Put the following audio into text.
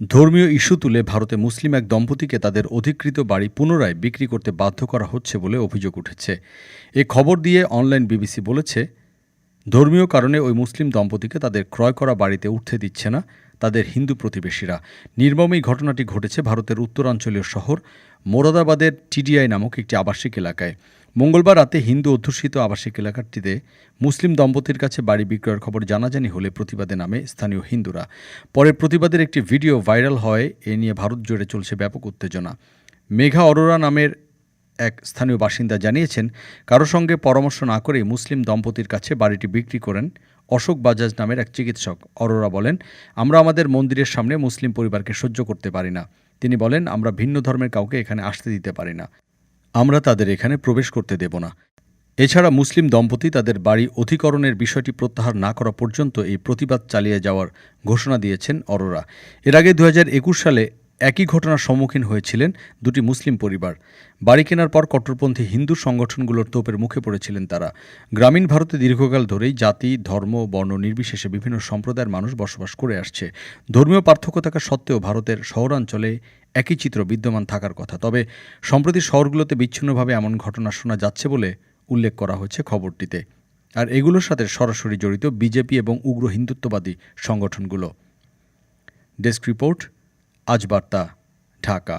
ধর্মীয় ইস্যু তুলে ভারতে মুসলিম এক দম্পতিকে তাদের অধিকৃত বাড়ি পুনরায় বিক্রি করতে বাধ্য করা হচ্ছে বলে অভিযোগ উঠেছে। এ খবর দিয়ে অনলাইন বিবিসি বলেছে, ধর্মীয় কারণে ওই মুসলিম দম্পতিকে তাদের ক্রয় করা বাড়িতে উঠতে দিচ্ছে না তাদের হিন্দু প্রতিবেশীরা। নির্মম এই ঘটনাটি ঘটেছে ভারতের উত্তরাঞ্চলীয় শহর মোরাদাবাদের টিডিআই নামক একটি আবাসিক এলাকায়। মঙ্গলবার রাতে হিন্দু অধ্যুষিত আবাসিক এলাকাটিতে মুসলিম দম্পতির কাছে বাড়ি বিক্রয়ের খবর জানাজানি হলে প্রতিবাদে নামে স্থানীয় হিন্দুরা। পরে প্রতিবাদের একটি ভিডিও ভাইরাল হয়, এ নিয়ে ভারত জুড়ে চলছে ব্যাপক উত্তেজনা। মেঘা অরোরা নামের এক স্থানীয় বাসিন্দা জানিয়েছেন, কারও সঙ্গে পরামর্শ না করে মুসলিম দম্পতির কাছে বাড়িটি বিক্রি করেন অশোক বাজাজ নামের এক চিকিৎসক। অরোরা বলেন, আমরা আমাদের মন্দিরের সামনে মুসলিম পরিবারকে সহ্য করতে পারি না। তিনি বলেন, আমরা ভিন্ন ধর্মের কাউকে এখানে আসতে দিতে পারি না। আমরা তাদের এখানে প্রবেশ করতে দেব না। এছাড়া মুসলিম দম্পতি তাদের বাড়ি অধিকরণের বিষয়টি প্রত্যাহার না করা পর্যন্ত এই প্রতিবাদ চালিয়ে যাওয়ার ঘোষণা দিয়েছেন অরোরা। এর আগে দু হাজার একুশ সালে একই ঘটনার সম্মুখীন হয়েছিলেন দুটি মুসলিম পরিবার। বাড়ি কেনার পর কট্টরপন্থী হিন্দু সংগঠনগুলোর তোপের মুখে পড়েছিলেন তারা। গ্রামীণ ভারতে দীর্ঘকাল ধরেই জাতি, ধর্ম, বর্ণ নির্বিশেষে বিভিন্ন সম্প্রদায়ের মানুষ বসবাস করে আসছে। ধর্মীয় পার্থক্য থাকা সত্ত্বেও ভারতের শহরাঞ্চলে একই চিত্র বিদ্যমান থাকার কথা। তবে সম্প্রতি শহরগুলোতে বিচ্ছিন্নভাবে এমন ঘটনা শোনা যাচ্ছে বলে উল্লেখ করা হয়েছে খবরটিতে। আর এগুলোর সাথে সরাসরি জড়িত বিজেপি এবং উগ্র হিন্দুত্ববাদী সংগঠনগুলো। ডেস্ক রিপোর্ট আজ বার্তা ঢাকা।